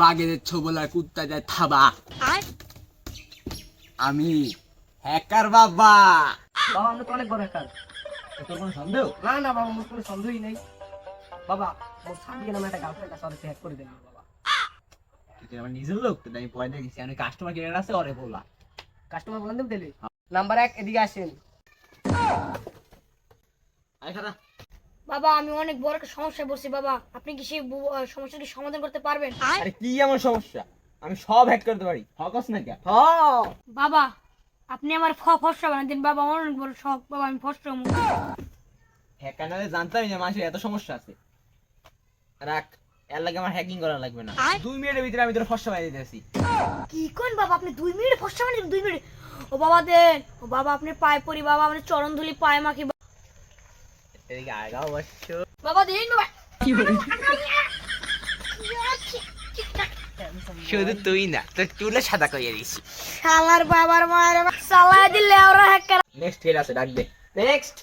বাঘের ছোবলার কুত্তা যায় থাবা। আমি হ্যাকার বাবা। বাবা আমরা তো অনেক বড় হ্যাকার। তোর কোনো সন্দেহ? না না বাবা আমার কোনো সন্দেহই নেই। বাবা মোর সাদিকে নামে একটা গার্লফ্রেন্ড আছে ওরে হ্যাক করে দেন বাবা। তুই আমার নিজের লোক তো আমি ভয় দেখেছি আমি কাস্টমার কেনার আছে ওরে বলা। কাস্টমার বলেন দেব দিলে নাম্বার এক এদিকে আসেন। খাতা। বাবা আমি অনেক বড় একটা সমস্যায় পড়ছি বাবা। আপনি কি সেই সমস্যাটি সমাধান করতে পারবেন? আরে কি এমন সমস্যা? আমি সব হ্যাক করতে পারি। হকস না কে বাবা আপনি আমার ফ ফসা বানাই দিন বাবা। অনেক বড় শখ বাবা আমি ফসা হব। হ্যাকার না জানতামই না মানুষের এত সমস্যা আছে। রাখ এর লাগে আমার হ্যাকিং করা লাগবে না। দুই মিনিটের ভিতরে আমি তোর ফসা বানিয়ে দিতেছি কি কোন বাবা আপনি দুই মিনিট ফসা বানাই দিন, দুই মিনিট। ও বাবা দেন। ও বাবা আপনি পায়ে পড়ি বাবা আপনি চরণ ধুলি পায়ে মাখি এদিকে আগা অবশ্য বাবা দিন বাবা শুধু তুই না তোর চুলে সাদা করিয়ে দিছি শালার বাবার মায়ের চালাই দিলে ওরা হ্যাকার নেক্সট ফের আছে ডাক দে নেক্সট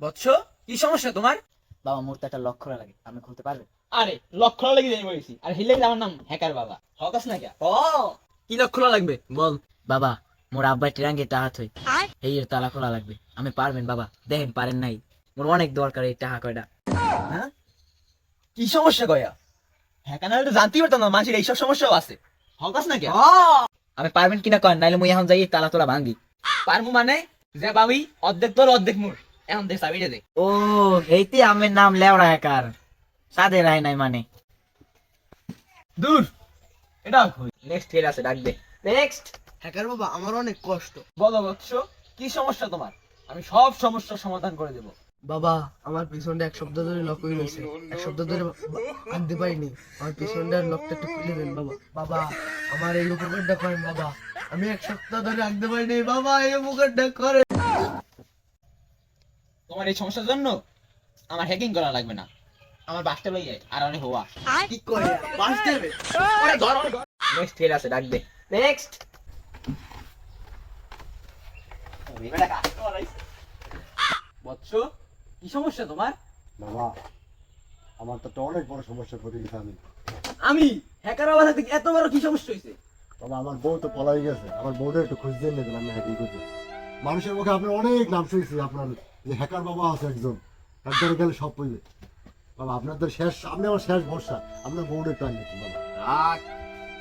বৎস কি সমস্যা? তোমার? বাবা মোর তো একটা লক্ষ্য লাগে আপনি খুলতে পারবেন আরে লক্ষ্য লাগি বলেছি আর হিলে আমার নাম হ্যাকার বাবা হকাস না কে ও কি লক্ষ্য লাগবে বল। বাবা মোর আব্বার ট্রাঙ্গে টাকা থই এই তালা খোলা লাগবে। আমি পারবেন বাবা। দেখেন পারেন নাই। মোর অনেক দরকার এই টাকা কয়টা। হ্যাঁ? কি সমস্যা গয়া হ্যাকার না হলে তো জানতেই পারতাম না মানুষের এইসব সমস্যাও আছে। হকাস না কে আমি পারবেন কিনা কয়েন নাইলে মুই এখন যাই তালা তোলা ভাঙ্গি। পারব মানে? যে আমি অর্ধেক তোর অর্ধেক মোর। এখন দে চাবিটা দে। ও এইতে আমের নাম লেওড়া হ্যাকার। সাদে রায় নাই মানে। দূর। এটা নেক্সট ফের আছে ডাক দে। নেক্সট হ্যাকার বাবা আমার অনেক কষ্ট। বলো বৎস কি সমস্যা তোমার? আমি সব সমস্যার সমাধান করে দেবো। বাবা আমার পিছনটা এক সপ্তাহ ধরে লক হয়ে গেছে এক সপ্তাহ ধরে আনতে পারিনি। আমার পিছনটার লকটা একটু খুলে দেন বাবা। বাবা আমার এই উপকারটা করেন বাবা। আমি এক সপ্তাহ ধরে আনতে পারিনি। বাবা এই উপকারটা করে তোমার এই সমস্যার জন্য আমার হ্যাকিং করা লাগবে না। আমার বাসটা লই যায় আর অনেক হওয়া। কি করে? বাস দেবে নেক্সট ফের আছে ডাক দে। নেক্সট বৎস। কি সমস্যা তোমার? বাবা আমার তো অনেক বড় সমস্যা পড়ে গেছে আমি। আমি? হ্যাকার বাবা থাকতে এত বড় কি সমস্যা হয়েছে? বাবা আমার বউ তো পলাই গেছে। আমার বউটা একটু খুঁজ দিয়ে নেবেন আমি হ্যাকিং করতে। মানুষের মুখে আপনার অনেক নাম শুনছি আপনার যে হ্যাকার বাবা আছে একজন। একবারে গেলে সব পড়বে বাবা আপনার তো শেষ আপনি আমার শেষ ভরসা। আপনার বউটা একটু আনবেন বাবা। রাখ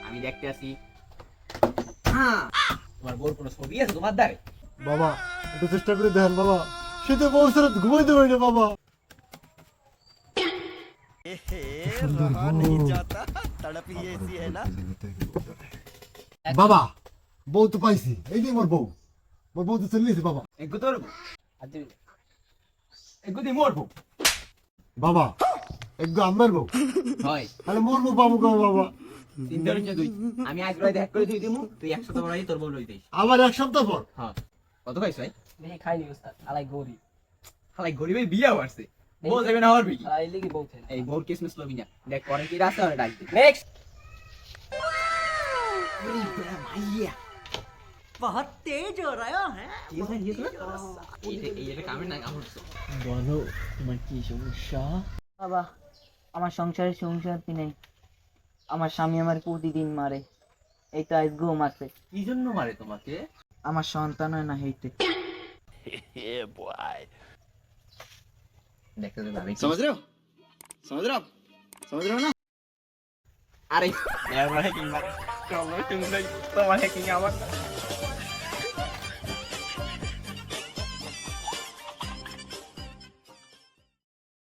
আমি দেখতে আসি। হ্যাঁ তোমার বোর কোনো ছবি আছে তোমার দ্বারে বাবা একটু চেষ্টা করে দেখেন বাবা। শীতে বউ ছাড়া ঘুমাইতে পারি না বাবা। বাবা বউ তো পাইছি। এই যে আমার বউ। আমার বউ তো বাবা। তোর মরবো বাবা একটু আমার বউ। হয়। আরে মরবো বাবু? গো বাবা আমি আজ হ্যাক করে তুই দিমু তুই একশো তোমার তোর বউ লই দিস আবার এক সপ্তাহ পর? হ্যাঁ। কত খাইছ ভাই? দেখি খাইনি উস্তাদ আলাই গৌরী খালাই গরিবের বিয়া আসছে বউ যাবে না হওয়ার বিকি আলাই লিগি বউ এই বউর কিসমিস লবি না। দেখ পরে কি রাস্তা ওরে ডাক দে নেক্সট বলো তোমার কি সমস্যা? বাবা আমার সংসারে নেই। আমার স্বামী আমার প্রতিদিন মারে। এই তো আজ ঘুম আছে। কি জন্য মারে তোমাকে? আমার সন্তান হয় না হইতে। দেখতে দেবে আমি समझ रहे हो समझ रहे हो आप समझ रहे हो ना আরে আমার হ্যাকিং মারে চলো তুমি তোমার হ্যাকিং আমার